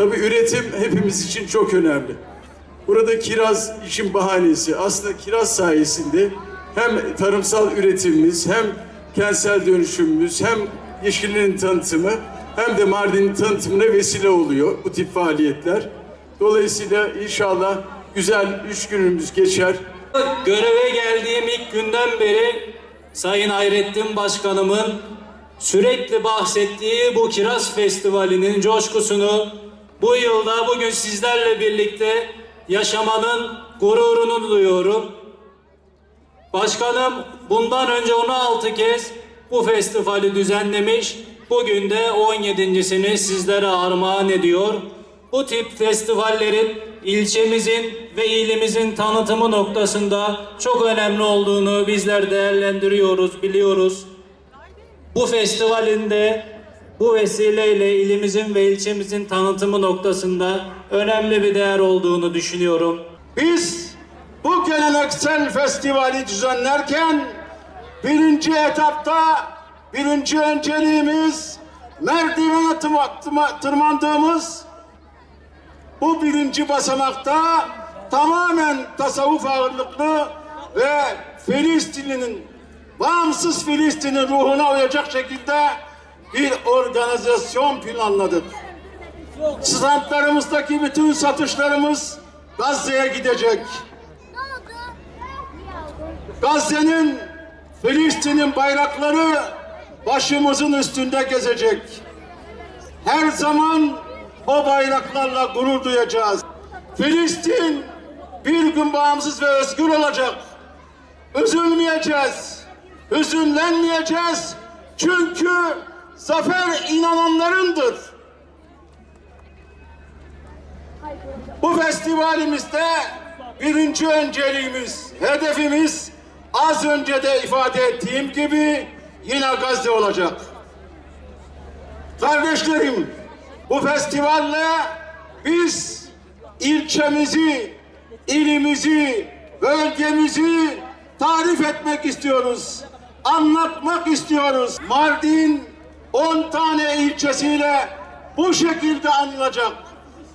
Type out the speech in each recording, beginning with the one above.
Tabii üretim hepimiz için çok önemli. Burada kiraz işin bahanesi. Aslında kiraz sayesinde hem tarımsal üretimimiz hem kentsel dönüşümümüz hem yeşilliğin tanıtımı hem de Mardin'in tanıtımına vesile oluyor bu tip faaliyetler. Dolayısıyla inşallah güzel üç günümüz geçer. Göreve geldiğim ilk günden beri Sayın Hayrettin Başkanımın sürekli bahsettiği bu Kiraz Festivali'nin coşkusunu bu yılda bugün sizlerle birlikte yaşamanın gururunu duyuyorum. Başkanım bundan önce 16 kez bu festivali düzenlemiş. Bugün de 17.sini sizlere armağan ediyor. Bu tip festivallerin ilçemizin ve ilimizin tanıtımı noktasında çok önemli olduğunu bizler değerlendiriyoruz, biliyoruz. Bu festivalin de bu vesileyle ilimizin ve ilçemizin tanıtımı noktasında önemli bir değer olduğunu düşünüyorum. Biz bu geleneksel festivali düzenlerken birinci etapta birinci önceliğimiz merdivene tırma- tırma- tırmandığımız bu birinci basamakta tamamen tasavvuf ağırlıklı ve Filistin'in bağımsız Filistin'in ruhuna uyacak şekilde bir organizasyon planladık. Standlarımızdaki bütün satışlarımız Gazze'ye gidecek. Gazze'nin, Filistin'in bayrakları başımızın üstünde gezecek. Her zaman o bayraklarla gurur duyacağız. Filistin bir gün bağımsız ve özgür olacak. Üzülmeyeceğiz, hüzünlenmeyeceğiz. Çünkü zafer inananlarındır. Bu festivalimizde birinci önceliğimiz, hedefimiz az önce de ifade ettiğim gibi yine Gazze olacak. Kardeşlerim, bu festivalle biz ilçemizi, ilimizi, bölgemizi tarif etmek istiyoruz. Anlatmak istiyoruz. Mardin 10 tane ilçesiyle bu şekilde anılacak.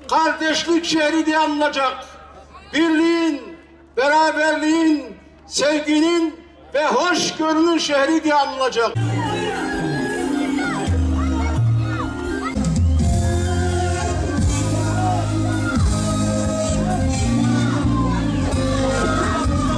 Kardeşlik şehri diye anılacak. Birliğin, beraberliğin, sevginin ve hoşgörünün şehri diye anılacak.